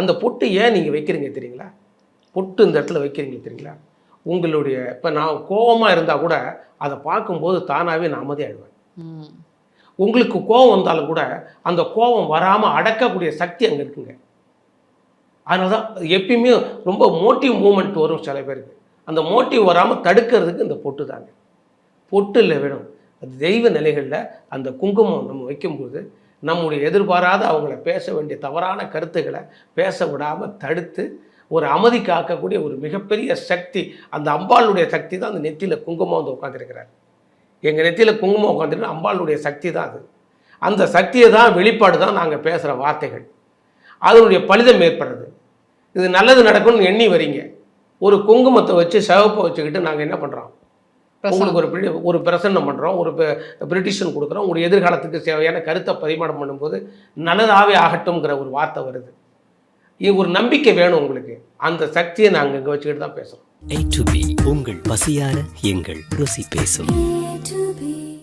அந்த பொட்டு ஏன் நீங்கள் வைக்கிறீங்க தெரியுங்களா? பொட்டு இந்த இடத்துல வைக்கிறீங்க தெரியுங்களா? உங்களுடைய இப்போ நான் கோபமாக இருந்தால் கூட அதை பார்க்கும்போது தானாகவே நான் அமைதியாகிடுவேன். உங்களுக்கு கோபம் வந்தாலும் கூட அந்த கோபம் வராமல் அடக்கக்கூடிய சக்தி அங்கே இருக்குங்க. அதனால தான் எப்பயுமே ரொம்ப மோட்டிவ் மூமெண்ட் வரும் சில பேருக்கு. அந்த மோட்டிவ் வராமல் தடுக்கிறதுக்கு இந்த பொட்டு தாங்க. பொட்டு இல்லை வேணும். அது தெய்வ நிலைகளில் அந்த குங்குமம் நம்ம வைக்கும்போது நம்முடைய எதிர்பாராத அவங்கள பேச வேண்டிய தவறான கருத்துக்களை பேச விடாமல் தடுத்து ஒரு அமைதி காக்கக்கூடிய ஒரு மிகப்பெரிய சக்தி அந்த அம்பாளுடைய சக்தி தான் அந்த நெத்தியில் குங்குமம் வந்து உட்காந்துருக்கிறார் எங்கள் நெத்தியில் குங்குமம் உட்காந்துருக்கு அம்பாளுடைய சக்தி தான் அது. அந்த சக்தியை தான் வெளிப்பாடு தான் நாங்கள் பேசுகிற வார்த்தைகள். அதனுடைய பலிதம் ஏற்படுறது. இது நல்லது நடக்கும்னு எண்ணி வரீங்க. ஒரு குங்குமத்தை வச்சு சிவப்பை வச்சுக்கிட்டு நாங்கள் என்ன பண்ணுறோம் உங்களுக்கு ஒரு ஒரு பிரசன்னம் பண்ணுறோம் ஒரு பிரிட்டிஷன் கொடுக்குறோம் உங்களுடைய எதிர்காலத்துக்கு தேவையான கருத்தை பரிமாணம் பண்ணும்போது நல்லதாகவே ஆகட்டும்ங்கிற ஒரு வார்த்தை வருது. இது ஒரு நம்பிக்கை வேணும் உங்களுக்கு. அந்த சக்தியை நாங்கள் இங்கே வச்சுக்கிட்டு தான் பேசுகிறோம் உங்கள் பசியார எங்கள் ருசி பேசும்.